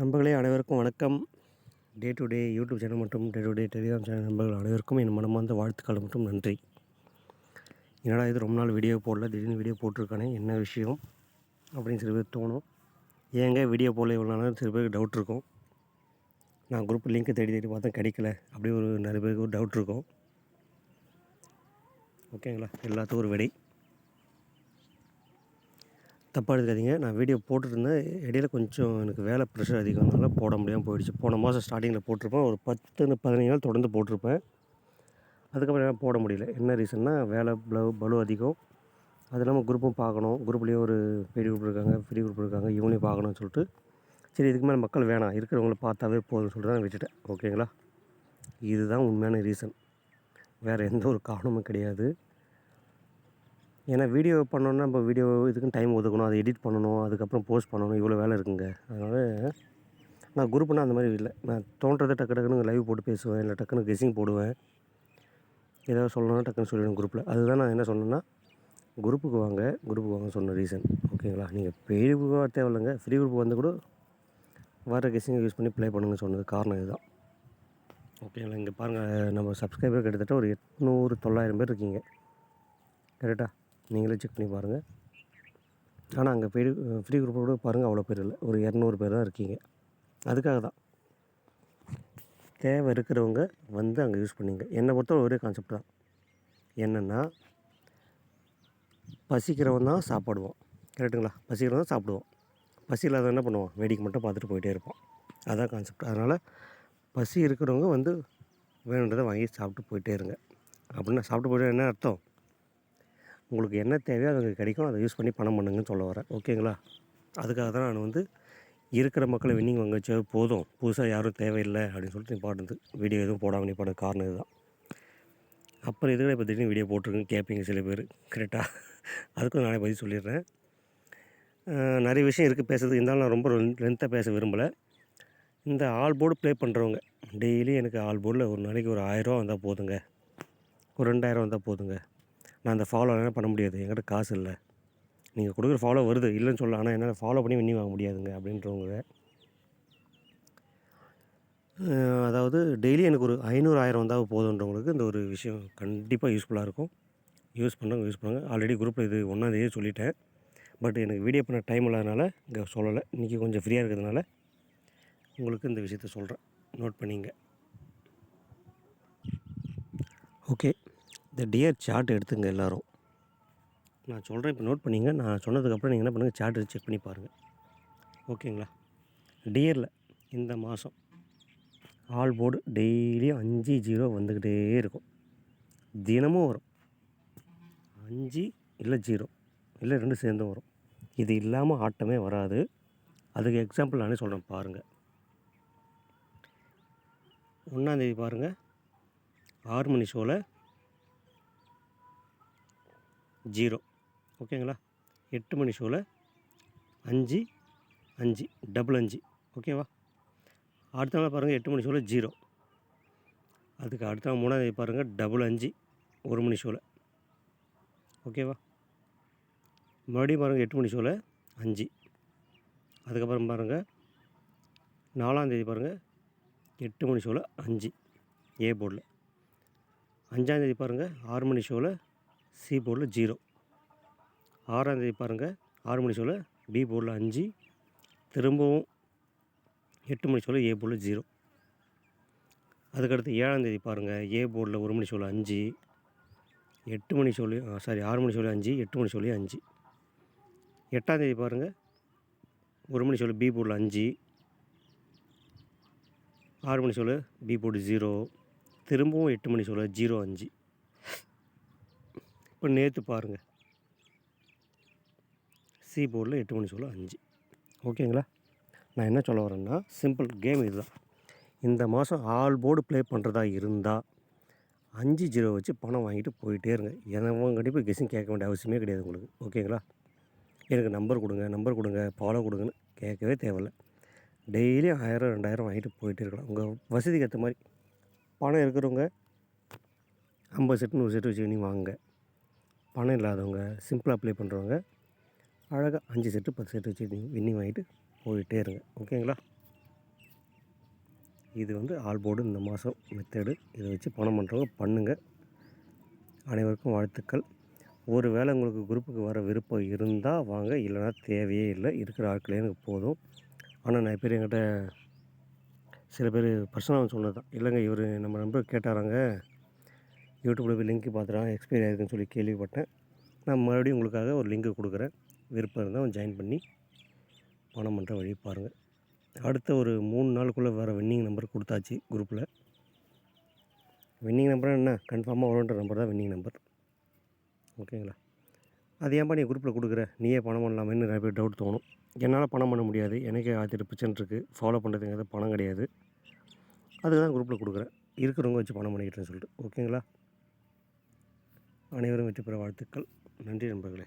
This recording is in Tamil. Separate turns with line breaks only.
நண்பர்களே அனைவருக்கும் வணக்கம். Day to day YouTube channel மற்றும் day to day Telegram channel நண்பர்கள் அனைவருக்கும் என் மனமார்ந்த வாழ்த்துக்கள் மற்றும் நன்றி. என்னடா இது ரொம்ப நாள் வீடியோ போடல திடீர்னு வீடியோ போட்டிருக்கானே என்ன விஷயம் அப்படின்னு சில பேர் தோணும். ஏங்க வீடியோ போடல இவ்வளோ நாள் சில பேருக்கு டவுட் இருக்கும். நான் குரூப் லிங்க்கை தேடி தேடி பார்த்தா கிடைக்கல அப்படி ஒரு நிறைய பேருக்கு ஒரு டவுட் இருக்கும். ஓகேங்களா எல்லாத்துக்கும் ஒரு விடை. தப்பாக எடுத்துக்காதீங்க. நான் வீடியோ போட்டுருந்தேன் இடையில கொஞ்சம் எனக்கு வேலை ப்ரெஷர் அதிகம்னால போட முடியாமல் போயிடுச்சு. போன மாதம் ஸ்டார்டிங்கில் போட்டிருப்பேன். ஒரு பத்து பதினஞ்சு நாள் தொடர்ந்து போட்டிருப்பேன். அதுக்கப்புறம் என்னால் போட முடியல. என்ன ரீசன்னா வேலை ப்ளவு பலு அதிகம். அது இல்லாமல் குரூப்பும் பார்க்கணும். குரூப்லேயும் ஒரு பெரிய குரூப் இருக்காங்க ஃப்ரீ குரூப் இருக்காங்க. இவங்களையும் பார்க்கணும்னு சொல்லிட்டு சரி இதுக்கு மேலே மக்கள் வேணாம். இருக்கிறவங்கள பார்த்தாவே போதும்னு சொல்லிட்டு தான் விட்டுட்டேன். ஓகேங்களா இதுதான் உண்மையான ரீசன் வேறு எந்த ஒரு காரணமும் கிடையாது. ஏன்னா வீடியோ பண்ணோன்னா நம்ம வீடியோ இதுக்குன்னு டைம் ஒதுக்கணும் அதை எடிட் பண்ணணும் அதுக்கப்புறம் போஸ்ட் பண்ணணும் இவ்வளோ வேலை இருக்குங்க. அதனால் நான் குரூப்னால் அந்த மாதிரி இல்லை. நான் தோன்றதை டக்கு டக்குன்னு லைவ் போட்டு பேசுவேன் இல்லை டக்குன்னு கெஸிங் போடுவேன். ஏதாவது சொல்லணும்னா டக்குன்னு சொல்லிடுவேன் குரூப்பில் அதுதான் நான் என்ன சொன்னேன்னா குரூப்புக்கு வாங்க குரூப்புக்கு வாங்க சொன்ன ரீசன் ஓகேங்களா நீங்கள் பெரிய குரூப்பாக தேவையில்லைங்க. ஃப்ரீ குரூப் வந்து கூட வர கெஸிங்கை யூஸ் பண்ணி ப்ளே பண்ணுங்கன்னு சொன்னது காரணம் இதுதான். ஓகேங்களா இங்கே பாருங்கள் நம்ம சப்ஸ்கிரைபர் கிட்டத்தட்ட ஒரு எட்நூறு தொள்ளாயிரம் பேர் இருக்கீங்க. கரெக்டாக நீங்களே செக் பண்ணி பாருங்கள் ஆனால் அங்கே ஃப்ரீ ஃப்ரீ குரூப்போட பாருங்கள் அவ்வளோ பேர் இல்லை. ஒரு இரநூறு பேர் தான் இருக்கீங்க. அதுக்காக தான். தேவை இருக்கிறவங்க வந்து அங்கே யூஸ் பண்ணிங்க. என்னை பொறுத்தவரை ஒரே கான்செப்ட் தான். என்னென்னா பசிக்கிறவன் தான் சாப்பிடுவோம் கரெக்டுங்களா பசிக்கிறவன் தான் சாப்பிடுவோம் பசி இல்லாத என்ன பண்ணுவோம் வேடிக்கை மட்டும் பார்த்துட்டு போயிட்டே இருப்போம் அதான் கான்செப்ட் அதனால் பசி இருக்கிறவங்க வந்து வேணுன்றதை வாங்கி சாப்பிட்டு போயிட்டே இருங்க. அப்படின்னா சாப்பிட்டு போயிட்டு என்ன அர்த்தம்? உங்களுக்கு என்ன தேவையோ அது கிடைக்கும். அதை யூஸ் பண்ணி பணம் பண்ணுங்கன்னு சொல்ல வரேன். ஓகேங்களா? அதுக்காக தான் நான் வந்து இருக்கிற மக்களை வின்னிங் வாங்க வச்சா போதும். புதுசாக யாரும் தேவையில்லை அப்படின்னு சொல்லிட்டு நிப்பாட்டுது வீடியோ எதுவும் போடாமல் நிப்பாடு காரணம் இதுதான். அப்புறம் இதுகளை இப்போ திடீர்னு வீடியோ போட்டிருக்குன்னு கேட்பீங்க சில பேர். கரெக்டாக அதுக்கும் நானே பதில் சொல்லிடுறேன். நிறைய விஷயம் இருக்குது பேசுறது. இருந்தாலும் நான் ரொம்ப லென்த்தாக பேச விரும்பலை. இந்த ஆல் போர்டு ப்ளே பண்ணுறவங்க டெய்லி எனக்கு ஆல் போர்டில் ஒரு நாளைக்கு ஒரு ஆயிரரூவா வந்தால் போதுங்க. ஒரு ரெண்டாயிரம் வந்தால் போதுங்க. நான் அந்த ஃபாலோ என்ன பண்ண முடியாது. என்கிட்ட காசு இல்லை. நீங்கள் கொடுக்குற ஃபாலோ வருது. இல்லைன்னு சொல்ல. ஆனால் என்னால் ஃபாலோ பண்ணி வின்னி வாங்க முடியாதுங்க அப்படின்றவங்க. அதாவது டெய்லி எனக்கு ஒரு ஐநூறு ஆயிரம் வந்தால் போதுன்றவங்களுக்கு இந்த ஒரு விஷயம் கண்டிப்பாக யூஸ்ஃபுல்லாக இருக்கும். யூஸ் பண்ணுறவங்க யூஸ் பண்ணுங்க. ஆல்ரெடி குரூப்பில் இது ஒன்றாந்தேதியே சொல்லிட்டேன். பட் எனக்கு வீடியோ பண்ண டைம் இல்லாதனால இங்கே சொல்லலை. இன்றைக்கி கொஞ்சம் ஃப்ரீயாக இருக்கிறதுனால உங்களுக்கு இந்த விஷயத்த சொல்கிறேன் நோட் பண்ணிங்க. ஓகே இந்த டியர் சார்ட் எடுத்துங்க எல்லோரும். நான் சொல்கிறேன் இப்போ நோட் பண்ணிங்க. நான் சொன்னதுக்கப்புறம் நீங்கள் என்ன பண்ணுங்கள் சார்ட் செக் பண்ணி பாருங்கள் ஓகேங்களா? டியரில் இந்த மாதம் ஆல் போர்டு டெய்லியும் அஞ்சு ஜீரோ வந்துக்கிட்டே இருக்கும். தினமும் வரும். அஞ்சு இல்லை ஜீரோ இல்லை ரெண்டு சேர்ந்தும் வரும். இது இல்லாமல் ஆட்டமே வராது. அதுக்கு எக்ஸாம்பிள் நானே சொல்கிறேன் பாருங்கள் ஒன்றாந்தேதி பாருங்கள் ஆறு மணி ஷோவில் ஜீரோ. ஓகேங்களா? எட்டு மணி ஷோவில் அஞ்சு அஞ்சு டபுள் அஞ்சு. ஓகேவா? அடுத்த நாள் பாருங்கள் எட்டு மணி ஷோவில் ஜீரோ. அதுக்கு அடுத்த நாள் மூணாந்தேதி பாருங்கள் டபுள் அஞ்சு ஒரு மணி ஷோவில் ஓகேவா? மறுபடியும் பாருங்கள் எட்டு மணி ஷோவில் அஞ்சு. அதுக்கப்புறம் பாருங்கள் நாலாந்தேதி பாருங்கள் எட்டு மணி ஷோவில் அஞ்சு ஏ போர்டில். அஞ்சாந்தேதி பாருங்கள் ஆறு மணி ஷோவில் சி போர்டில் ஜீரோ. ஆறாந்தேதி பாருங்கள் ஆறு மணி சொல்ல பி போர்டில் அஞ்சு திரும்பவும் எட்டு மணி சொல்ல ஏ போர்டில் ஜீரோ. அதுக்கடுத்து ஏழாந்தேதி பாருங்கள் ஏ போர்டில் ஒரு மணி சொல்ல அஞ்சு எட்டு மணி சொல்லி சாரி ஆறு மணி சொல்லி அஞ்சு எட்டு மணி சொல்லி அஞ்சு. எட்டாந்தேதி பாருங்கள் ஒரு மணி சொல்லு பி போர்டில் அஞ்சு ஆறு மணி சொல்லு பி போர்டு ஜீரோ திரும்பவும் எட்டு மணி சொல்ல ஜீரோ அஞ்சு. இப்போ நேற்று பாருங்கள் சி போர்டில் எட்டு மணி சொல்ல அஞ்சு. ஓகேங்களா? நான் என்ன சொல்ல வரேன்னா சிம்பிள் கேம் இதுதான். இந்த மாதம் ஆல் போர்டு ப்ளே பண்ணுறதா இருந்தால் அஞ்சு ஜீரோ வச்சு பணம் வாங்கிட்டு போயிட்டே இருங்க. எனவும் கண்டிப்பாக கெஸிங் கேட்க வேண்டிய அவசியமே கிடையாது உங்களுக்கு. ஓகேங்களா? எனக்கு நம்பர் கொடுங்க நம்பர் கொடுங்க ஃபாலோ கொடுங்கன்னு கேட்கவே தேவையில்ல. டெய்லியும் ஆயிரம் ரெண்டாயிரம் வாங்கிட்டு போயிட்டே இருக்கலாம். உங்கள் வசதிக்கு ஏற்ற மாதிரி பணம் இருக்கிறவங்க ஐம்பது செட்டு நூறு செட்டு வச்சு நீ வாங்குங்க. பணம் இல்லாதவங்க சிம்பிளாக அப்ளை பண்ணுறவங்க அழகாக அஞ்சு செட்டு பத்து செட்டு வச்சு வின்னிங் வாங்கிட்டு போயிட்டே இருங்க. ஓகேங்களா? இது வந்து ஆல் போர்டு இந்த மாதம் மெத்தேடு இதை வச்சு பணம் பண்ணுறவங்க பண்ணுங்கள் அனைவருக்கும் வாழ்த்துக்கள். ஒரு வேளை உங்களுக்கு குரூப்புக்கு வர விருப்பம் இருந்தால் வாங்க இல்லைனா தேவையே இல்லை. இருக்கிற ஆட்களே எனக்கு போதும். ஆனால் நிறைய பேர் என்கிட்ட சில பேர் பர்சனலாக சொன்னது தான் இல்லைங்க இவர் நம்ம நண்பர் கேட்டாராங்க. யூடியூப்பில் போய் லிங்க் பார்த்துறான் எக்ஸ்பீரியன் ஆயிருக்குன்னு சொல்லி கேள்விப்பட்டேன். நான் மறுபடியும் உங்களுக்காக ஒரு லிங்க்கு கொடுக்குறேன். விருப்பம் இருந்தால் ஜாயின் பண்ணி பணம் பண்ணுற வழி பாருங்கள் அடுத்த ஒரு மூணு நாளுக்குள்ளே வேறு வின்னிங் நம்பர் கொடுத்தாச்சு குரூப்பில் வின்னிங் நம்பர் என்ன? கன்ஃபார்மாக வரும்ன்ற நம்பர் தான் வின்னிங் நம்பர் ஓகேங்களா அது ஏன்பா நீ குரூப்பில் கொடுக்குற? நீயே பணம் பண்ணலாமேன்னு நிறைய பேர் டவுட் தோணும். என்னால் பணம் பண்ண முடியாது. எனக்கே ஆயிரத்தி பிரச்சனை இருக்குது ஃபாலோ பண்ணுறதுங்கிறது பணம் கிடையாது. அதுதான் குரூப்பில் கொடுக்குறேன். இருக்கிறவங்க வச்சு பணம் பண்ணிக்கிட்டேன்னு சொல்லிட்டு. ஓகேங்களா அனைவரும் வெற்றி பெற வாழ்த்துக்கள். நன்றி நண்பர்களே.